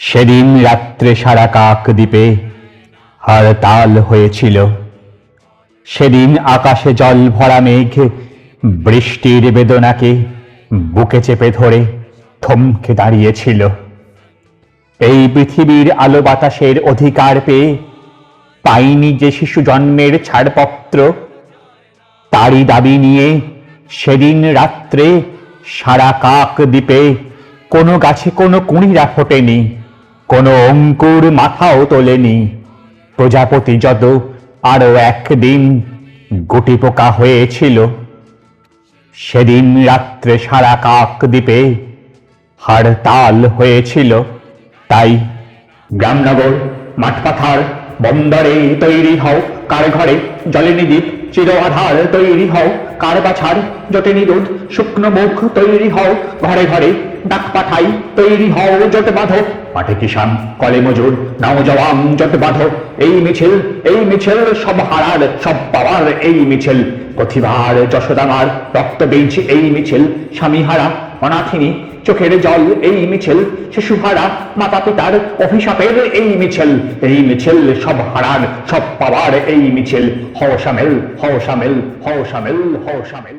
সেদিন রাত্রে সারা কাক দ্বীপে হরতাল হয়েছিল। সেদিন আকাশে জল ভরা মেঘ, বৃষ্টির বেদনাকে বুকে চেপে ধরে থমকে দাঁড়িয়েছিল। এই পৃথিবীর আলো বাতাসের অধিকার পেয়ে পাইনি যে শিশু জন্মের ছাড়পত্র, তারই দাবি নিয়ে সেদিন রাত্রে সারা কাক দ্বীপে কোনো গাছে কোনো কুঁড়িরা ফোটেনি। কোনো অঙ্কুর মাথাও তোলেনি। প্রজাপতি যত আরও একদিন গুটি পোকা হয়েছিল, সেদিন রাত্রে সারা কাক দ্বীপে হাড়তাল হয়েছিল। তাই গ্রামনগর, মাঠপাথার বন্দরে তৈরি হও, কার ঘরে জলেনি দ্বীপ চির আধার তৈরি হও, কার বাছার জটেনি দুধ শুকনো মুখ তৈরি হও, ঘরে ঘরে ডাক পাঠাই তৈরি হও, জট বাঁধো। মাঠে কিষান কলে মজুর, নাও জওয়ান, জট বাঁধো। এই মিছিল এই মিছিল, সব হারার, সব পাওয়ার এই মিছিল। প্রতিভার যশোদামার রক্ত বীজ এই মিছিল স্বামী হারা অনাথিনী, চোখের জল এই মিছিল শিশু হারা মাতা পিতার অভিশাপের এই মিছিল এই মিছিল সব হারার, সব পাওয়ার এই মিছিল। হও সামেল হও সামেল হও সামেল হও সামেল।